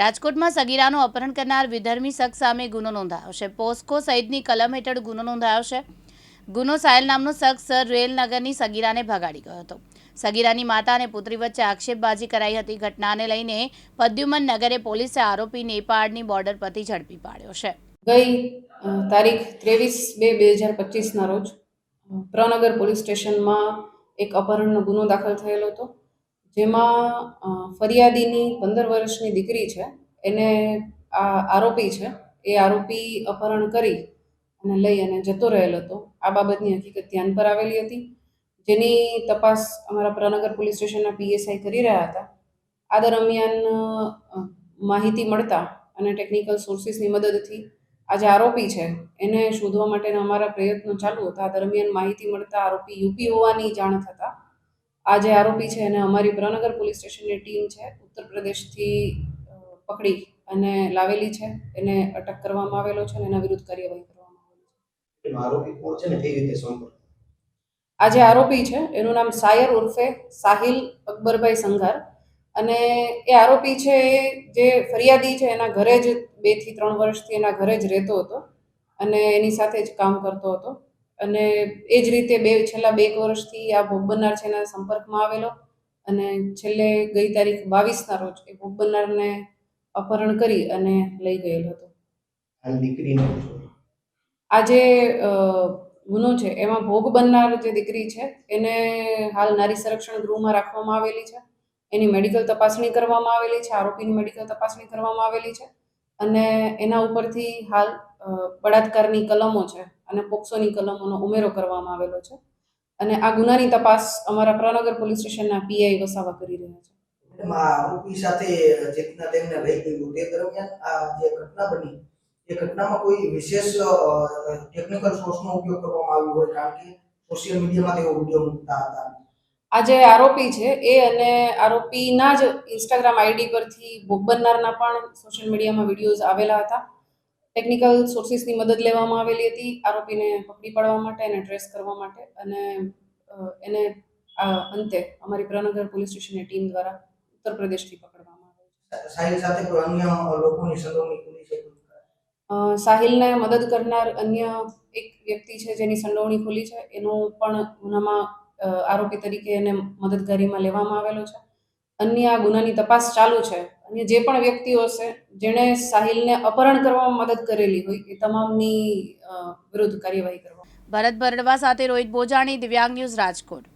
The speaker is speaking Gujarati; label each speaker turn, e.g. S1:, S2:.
S1: રાજકોટમાં સગીરાનું અપહરણ કરનાર વિધર્મી શખ્સ સામે ગુનો નોંધાયો છે. પોસ્કો સહિતની કલમ હેઠળ ગુનો નોંધાયો છે. ગુનો સાયલ નામનો શખ્સ રેલનગરની સગીરાને ભગાડી ગયો હતો. સગીરાની માતા અને પુત્રી વચ્ચે આક્ષેપબાજી કરાઈ હતી. ઘટનાને લઈને પદ્યુમન નગરે પોલીસે આરોપી નેપાળની બોર્ડર પરથી ઝડપી પાડ્યો છે.
S2: ગઈ તારીખ ત્રેવીસ બે બે હજાર પચીસના રોજ પ્રનગર પોલીસ સ્ટેશનમાં એક અપહરણનો ગુનો દાખલ થયેલો હતો. જેમાં ફરિયાદીની પંદર વર્ષની દીકરી છે, એને આ આરોપી છે, એ આરોપી અપહરણ કરી અને લઈ અને જતો રહેલ હતો. આ બાબતની હકીકત ધ્યાન પર આવેલી હતી. જેની તપાસ અમારા પ્રનગર પોલીસ સ્ટેશનના પીએસઆઈ કરી રહ્યા હતા. આ દરમિયાન માહિતી મળતા અને ટેકનિકલ સોર્સિસની મદદથી આ જે આરોપી છે, એને શોધવા માટેના અમારા પ્રયત્નો ચાલુ હતા. આ દરમિયાન માહિતી મળતા આરોપી યુપી હોવાની જાણ થતાં આ જે આરોપી છે એને અમારી પ્રનગર પોલીસ સ્ટેશનની ટીમ છે ઉત્તર પ્રદેશથી પકડી અને લાવેલી છે. એને અટક કરવામાં આવેલો છે અને એના વિરુદ્ધ કાર્યવાહી કરવામાં આવેલી છે.
S3: આરોપી કોણ છે ને કઈ રીતે સંપર્ક?
S2: આ જે આરોપી છે એનું નામ સાયર ઉર્ફે સાહિલ અકબરભાઈ સંઘાર અને એ આરોપી છે એ જે ફરિયાદી છે એના ઘરે જ બેથી ત્રણ વર્ષથી એના ઘરે જ રહેતો હતો અને એની સાથે જ કામ કરતો હતો. અને એ જ રીતે બે છેલ્લા બે એક વર્ષથી આ ભોગ બનનાર છે એના સંપર્કમાં આવેલો. અને છેલ્લે ગઈ તારીખ બાવીસના રોજ એ ભોગ બનનારને અપહરણ કરી અને લઈ ગયેલો હતો. આ જે ગુનો છે એમાં ભોગ બનનાર જે દીકરી છે એને હાલ નારી સંરક્ષણ ગૃહમાં રાખવામાં આવેલી છે. એની મેડિકલ તપાસણી કરવામાં આવેલી છે આરોપીની મેડિકલ તપાસણી કરવામાં આવેલી છે. અને એના ઉપરથી હાલ બળાત્કારની કલમો છે. અને પોક્સોની કલમોનો ઉમેરો કરવામાં આવેલો છે. અને આ ગુનાની તપાસ અમારા પ્રનગર પોલીસ સ્ટેશનના પીઆઈ વસાવા કરી રહ્યા છે.
S3: આરોપી સાથે જેટના તેમને લઈ ગયું તે દરમિયાન આ જે ઘટના બની એ ઘટનામાં કોઈ વિશેષ ટેકનિકલ સોર્સનો ઉપયોગ કરવામાં આવ્યો હોય કારણ કે સોશિયલ મીડિયામાં તેઓ વીડિયો મૂકતા હતા.
S2: આ જે આરોપી છે એ અને આરોપીના જ ઇન્સ્ટાગ્રામ આઈડી પરથી ભોગ બનનારના પણ સોશિયલ મીડિયામાં વિડીયોઝ આવેલા હતા. ટેકનિકલ સોર્સિસની મદદ લેવામાં આવેલી હતી આરોપીને પકડી પાડવા માટે અને ટ્રેસ કરવા માટે. અને એને અંતે અમારી પ્રનગર પોલીસ સ્ટેશનની ટીમ દ્વારા ઉત્તર પ્રદેશથી પકડવામાં આવેલ છે.
S3: સાહિલ સાથે કોઈ અન્ય લોકોની સંડોવણી ખુલી છે?
S2: અ, સાહિલને મદદ કરનાર અન્ય એક વ્યક્તિ છે જેની સંડોવણી ખુલી છે. એનું પણ ગુનામાં આરોપી તરીકે એને મદદગારીમાં લેવામાં આવેલો છે. અન્ય આ ગુનાની તપાસ ચાલુ છે. અને જે પણ વ્યક્તિઓ છે જેણે સાહિલને અપહરણ કરવામાં મદદ કરેલી હોય, એ તમામની વિરુદ્ધ કાર્યવાહી કરવા
S1: ભરત બરડવા સાથે રોહિત બોજાણી, દિવ્યાંગ ન્યૂઝ રાજકોટ.